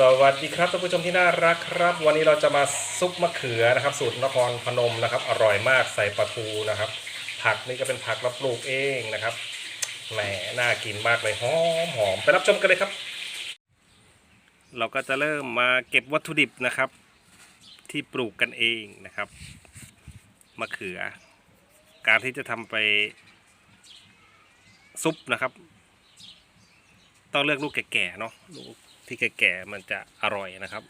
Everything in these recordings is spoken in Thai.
สวัสดีครับท่านผู้ชมที่น่ารักครับ วันนี้เราจะมาซุปมะเขือนะครับ สูตรนครพนมนะครับ อร่อยมากใส่ปลาทูนะครับ ผักนี่ก็เป็นผักเราปลูกเองนะครับแหมน่ากินมากเลยหอมหอมไปรับชมกันเลยครับ เราก็จะเริ่มมาเก็บวัตถุดิบนะครับ ที่ปลูกกันเองนะครับมะเขือ การที่จะทำไปซุปนะครับ ต้องเลือกลูกแก่ๆเนาะลูกที่แก่ๆมันจะอร่อยนะครับ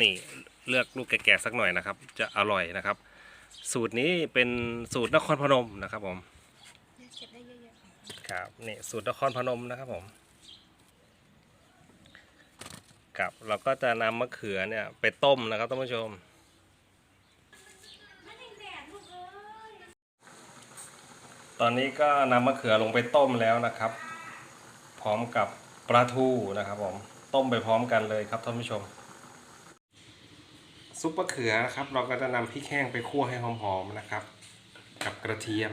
นี่เลือกลูกแก่ๆสักหน่อยนะครับ จะอร่อยนะครับ สูตรนี้เป็นสูตรนครพนมนะครับผมครับนี่สูตรนครพนมนะครับผมครับเราก็จะนำมะเขือเนี่ยไปต้มนะครับท่านผู้ชม ตอนนี้ก็นำมะเขือลงไปต้มแล้วนะครับ ร้อมกับปลาทูนะครับผมต้มไปพร้อมกันเลยครับท่านผู้ชมซุปมะเขือนะครับ เราก็จะนำพริกแห้งไปคั่วให้หอมๆนะครับ กับกระเทียม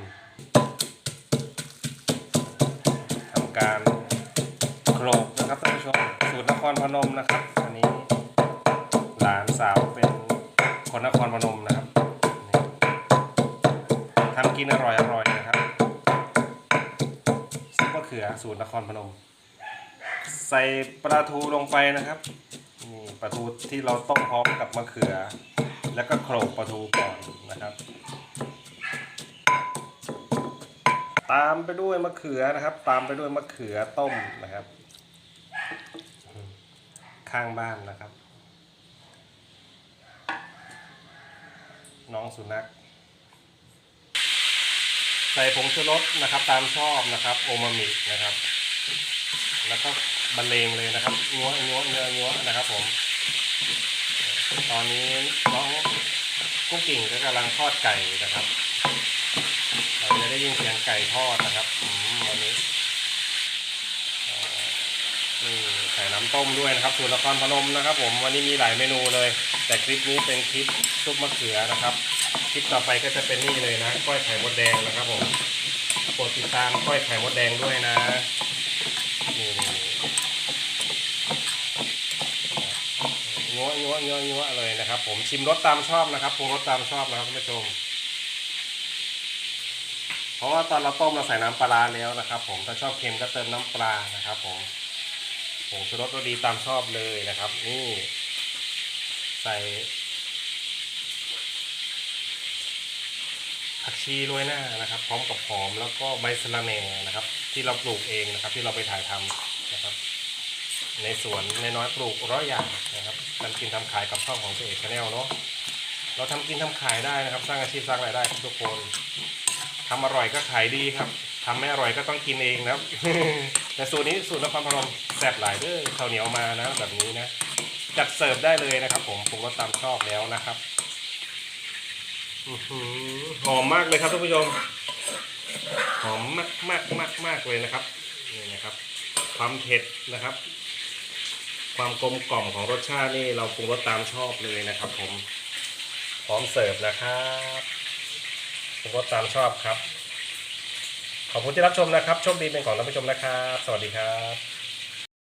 ทำการโขลกนะครับท่านผู้ชมสูตรนครพนมนะครับอันนี้หลานสาวเป็นคนนครพนมนะครับทำกินอร่อยๆนะครับ ขือสูตรนครพนม ใส่ปลาทูลงไปนะครับนี่ปลาทูที่เราต้มพร้อมกับมะเขือ แล้วก็โขลกปลาทูก่อนนะครับ ตามไปด้วยมะเขือนะครับ ตามไปด้วยมะเขือต้มนะครับ ข้างบ้านนะครับ น้องสุนัข ใส่ผงชูรสนะครับ ตามชอบนะครับ โอมามินะครับ แล้วก็บรรเลงเลยนะครับงัวงัวเนื้องัวนะครับผม ตอนนี้น้องกุ้งกิ่งก็กำลังทอดไก่นะครับ เราจะได้ยินเสียงไก่ทอดนะครับอืมวันนี้เออนี่ใส่ น้ำต้มด้วยนะครับสูตรนครพนมนะครับ ผมวันนี้มีหลายเมนูเลย แต่คลิปนี้เป็นคลิปซุปมะเขือนะครับ คลิปต่อไปก็จะเป็นนี่เลยนะก้อยไข่มดแดงนะครับผมโปรดติดตามก้อยไข่มดแดงด้วยนะนี่นี่งัวงัวงัวงัวเลยนะครับ ผมชิมรสตามชอบนะครับปรุงรสตามชอบนะครับท่านผู้ชม เพราะว่าตอนเราต้มเราใส่น้ำปลาแล้วนะครับ ผมถ้าชอบเค็มก็เติมน้ำปลานะครับ ผม งชูรสก็ดีตามชอบเลยนะครับ นี่ใส่ผักชีโรยหน้านะครับ พร้อมกับหอมแล้วก็ใบสะระแหน่นะครับ ที่เราปลูกเองนะครับ ที่เราไปถ่ายทำนะครับ ในสวนในน้อยปลูกร้อยอย่างนะครับทำกินทำขายกับช่องของเจเอกชาแนลเนาะเราทำกินทำขายได้นะครับ สร้างอาชีพสร้างรายได้ครับทุกคนทำอร่อยก็ขายดีครับ ทำไม่อร่อยก็ต้องกินเองนะครับ แต่สูตรนี้สูตรนครพนมแซ่บหลายเด้อข้าวเหนียวมานะแบบนี้นะจัดเสิร์ฟได้เลยนะครับ ผมปรุงรสตามชอบแล้วนะครับอหอมมากเลยครับท่านผู้ชมหอมมากมากมากมากเลยนะครับนี่นะครับ ความเผ็ดนะครับ ความกลมกล่อมของรสชาตินี่เราปรุงรสตามชอบเลยนะครับ ผมพร้อมเสิร์ฟนะครับผมก็ตามชอบครับ ขอบคุณที่รับชมนะครับ โชคดีเป็นของท่านผู้ชมนะครับ สวัสดีครับ